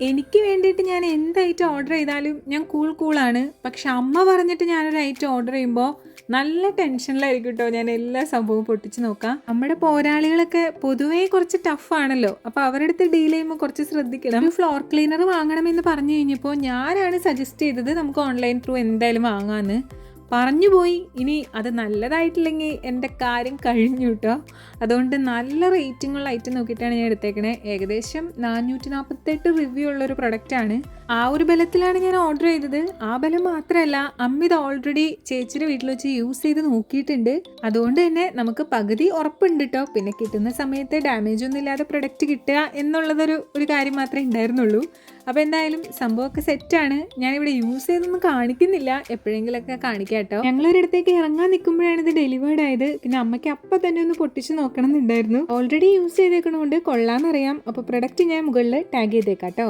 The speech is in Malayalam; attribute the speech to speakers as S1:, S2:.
S1: എനിക്ക് വേണ്ടിയിട്ട് ഞാൻ എന്ത് ഐറ്റം ഓർഡർ ചെയ്താലും ഞാൻ കൂൾ കൂളാണ് പക്ഷെ അമ്മ പറഞ്ഞിട്ട് ഞാനൊരു ഐറ്റം ഓർഡർ ചെയ്യുമ്പോൾ നല്ല ടെൻഷനിലായിരിക്കും കേട്ടോ ഞാൻ എല്ലാ സംഭവവും പൊട്ടിച്ച് നോക്കാം. നമ്മുടെ പോരാളികളൊക്കെ പൊതുവേ കുറച്ച് ടഫ് ആണല്ലോ. അപ്പോൾ അവരുടെ അടുത്ത് ഡീൽ ചെയ്യുമ്പോൾ കുറച്ച് ശ്രദ്ധിക്കണം. ഒരു ഫ്ലോർ ക്ലീനർ വാങ്ങണമെന്ന് പറഞ്ഞു കഴിഞ്ഞപ്പോൾ ഞാനാണ് സജസ്റ്റ് ചെയ്തത് നമുക്ക് ഓൺലൈൻ ത്രൂ എന്തായാലും വാങ്ങാമെന്ന് പറഞ്ഞു പോയി ഇനി അത് നല്ലതായിട്ടില്ലെങ്കിൽ എന്റെ കാര്യം കഴിഞ്ഞു കേട്ടോ. അതുകൊണ്ട് നല്ല റേറ്റിംഗുള്ള ഐറ്റം നോക്കിയിട്ടാണ് ഞാൻ എടുത്തേക്കണേ. ഏകദേശം നാനൂറ്റി നാൽപ്പത്തെട്ട് റിവ്യൂ ഉള്ളൊരു പ്രൊഡക്റ്റാണ് ആ ഒരു ബലത്തിലാണ് ഞാൻ ഓർഡർ ചെയ്തത്. ആ ബലം മാത്രമല്ല അമ്മ ഇത് ഓൾറെഡി ചേച്ചിയുടെ വീട്ടിൽ വെച്ച് യൂസ് ചെയ്ത് നോക്കിയിട്ടുണ്ട്. അതുകൊണ്ട് തന്നെ നമുക്ക് പകുതി ഉറപ്പുണ്ട് കേട്ടോ പിന്നെ കിട്ടുന്ന സമയത്ത് ഡാമേജ് ഒന്നും ഇല്ലാതെ പ്രൊഡക്റ്റ് കിട്ടുക എന്നുള്ളതൊരു ഒരു കാര്യം മാത്രമേ ഉണ്ടായിരുന്നുള്ളൂ. അപ്പോൾ എന്തായാലും സംഭവമൊക്കെ സെറ്റാണ് ഞാനിവിടെ യൂസ് ചെയ്തൊന്നും കാണിക്കുന്നില്ല. എപ്പോഴെങ്കിലൊക്കെ കാണിക്കാം കേട്ടോ ഞങ്ങളൊരിടത്തേക്ക് ഇറങ്ങാൻ നിൽക്കുമ്പോഴാണ് ഇത് ഡെലിവേർഡ് ആയത്. പിന്നെ അമ്മയ്ക്ക് അപ്പം തന്നെ ഒന്ന് പൊട്ടിച്ച് നോക്കണം എന്നുണ്ടായിരുന്നു ഓൾറെഡി യൂസ് ചെയ്തേക്കണോണ്ട് കൊള്ളാമെന്നറിയാം. അപ്പോൾ പ്രൊഡക്റ്റ് ഞാൻ മുകളിൽ ടാഗ് ചെയ്തേക്കാം കേട്ടോ